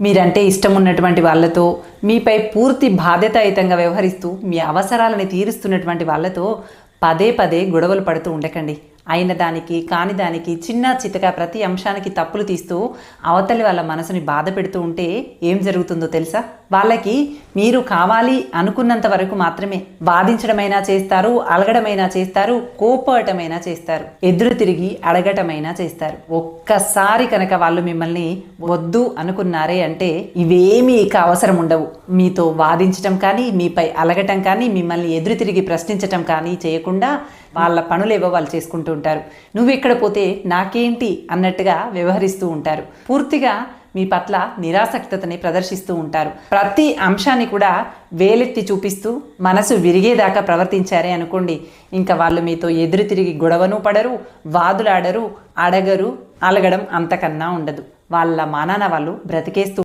మీరంటే ఇష్టం ఉన్నటువంటి వాళ్ళతో మీపై పూర్తి బాధ్యతాయుతంగా వ్యవహరిస్తూ మీ అవసరాలని తీరుస్తున్నటువంటి వాళ్ళతో పదే పదే గొడవలు పడుతూ ఉండకండి. అయిన దానికి కాని దానికి చిన్న చితక ప్రతి అంశానికి తప్పులు తీస్తూ అవతలి వాళ్ళ మనసుని బాధ పెడుతూ ఉంటే ఏం జరుగుతుందో తెలుసా? వాళ్ళకి మీరు కావాలి అనుకున్నంత వరకు మాత్రమే బాధించడమైనా చేస్తారు అలగడమైనా చేస్తారు కోపడమైనా చేస్తారు ఎదురు తిరిగి అడగటమైనా చేస్తారు. ఒక్కసారి కనుక వాళ్ళు మిమ్మల్ని వద్దు అనుకున్నారే అంటే ఇవేమీ ఇక అవసరం ఉండవు. మీతో వాదించటం కానీ మీపై అలగటం కానీ మిమ్మల్ని ఎదురు తిరిగి ప్రశ్నించటం కానీ చేయకుండా వాళ్ళ పనులేవో వాళ్ళు చేసుకుంటూ ఉంటారు. నువ్వు ఇక్కడ పోతే నాకేంటి అన్నట్టుగా వ్యవహరిస్తూ ఉంటారు. పూర్తిగా మీ పట్ల నిరాసక్తతని ప్రదర్శిస్తూ ఉంటారు. ప్రతి అంశాన్ని కూడా వేలెత్తి చూపిస్తూ మనసు విరిగేదాకా ప్రవర్తించారే అనుకోండి. ఇంకా వాళ్ళు మీతో ఎదురు తిరిగి గొడవను పడరు వాదులాడరు అడగరు అలగడం అంతకన్నా ఉండదు. వాళ్ళ మానాన వాళ్ళు బ్రతికేస్తూ